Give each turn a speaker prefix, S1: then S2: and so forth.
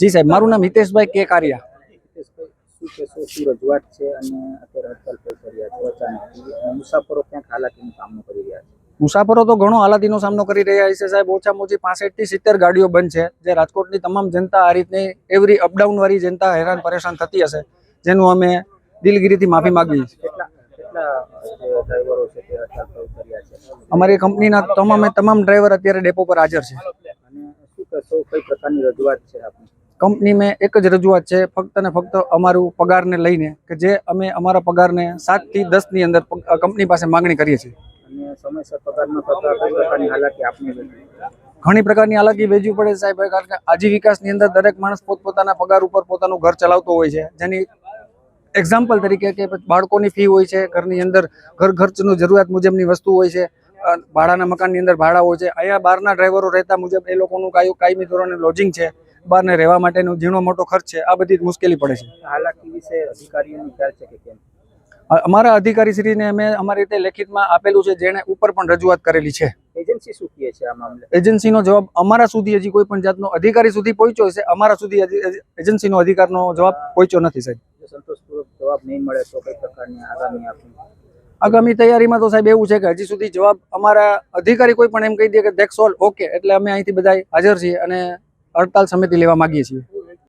S1: જી સાહેબ મારું નામ હિતેશભાઈ કે કારિયા.
S2: રજૂઆત છે? અને મુસાફરો ક્યાંક હાલાકીનો સામનો કરી રહ્યા છે?
S1: મુસાફરો તો ઘણો હાલાતીનો સામનો કરી રહ્યા છે સાહેબ. ઓછામાં ઓછી પાસઠથી સિત્તેર ગાડીઓ બંધ છે જે રાજકોટની તમામ જનતા આ રીતની એવરી અપડાઉન વાળી જનતા હેરાન પરેશાન થતી હશે જેનું અમે દિલગીરીથી માફી
S2: છે
S1: અમારી કંપનીના તમામે તમામ ડ્રાઈવર અત્યારે ડેપો પર હાજર છે.
S2: અને શું કઈ પ્રકારની રજૂઆત છે આપની?
S1: કંપની મેં એક જ રજૂઆત છે ફક્ત ને ફક્ત અમારું પગારને લઈને કે જે અમે અમારા પગારને સાતથી દસની અંદર કંપની પાસે માંગણી કરીએ છીએ? ઘણી પ્રકારની હાલાકી વેચવી પડે સાહેબ કારણ કે આજીવિકાસની અંદર દરેક માણસ પોતપોતાના પગાર ઉપર પોતાનું ઘર ચલાવતો હોય છે. જેની એક્ઝામ્પલ તરીકે કે બાળકોની ફી હોય છે ઘરની અંદર ઘર ખર્ચનું જરૂરિયાત મુજબની વસ્તુ હોય છે ભાડાના મકાનની અંદર ભાડા હોય છે. અહીંયા બહારના ડ્રાઈવરો રહેતા મુજબ એ લોકોનું કાયમી ધોરણે લોજિંગ છે. બહારને રહેવા માટેનો ઝીણો મોટો ખર્ચ છે આ બધી મુશ્કેલી પડે છે.
S2: હાલાકી વિશે અધિકારીઓની વિચાર છે કે કેમ?
S1: અમારા અધિકારીશ્રીને અમે અમારી રીતે લેખિતમાં આપેલું છે જેણે ઉપર પણ રજૂઆત કરેલી છે.
S2: એજન્સી શું કહે છે આ મામલે?
S1: એજન્સીનો જવાબ અમારા સુધી હજી કોઈ પણ જાતનો અધિકારી સુધી પહોંચ્યો છે અમારા સુધી હજી એજન્સીનો અધિકારનો જવાબ પહોંચ્યો નથી સાહેબ.
S2: સંતોષપૂર્વક જવાબ નહીં મળે તો કઈ પ્રકારની આગામી આપણી
S1: આગામી તૈયારીમાં તો સાહેબ એવું છે કે હજી સુધી જવાબ અમારા અધિકારી કોઈ પણ એમ કહી દે કે દેખ સોલ ઓકે એટલે અમે અહીંથી બધા હાજર છીએ અને હડતાલ સમિતિ લેવા માંગીએ છીએ.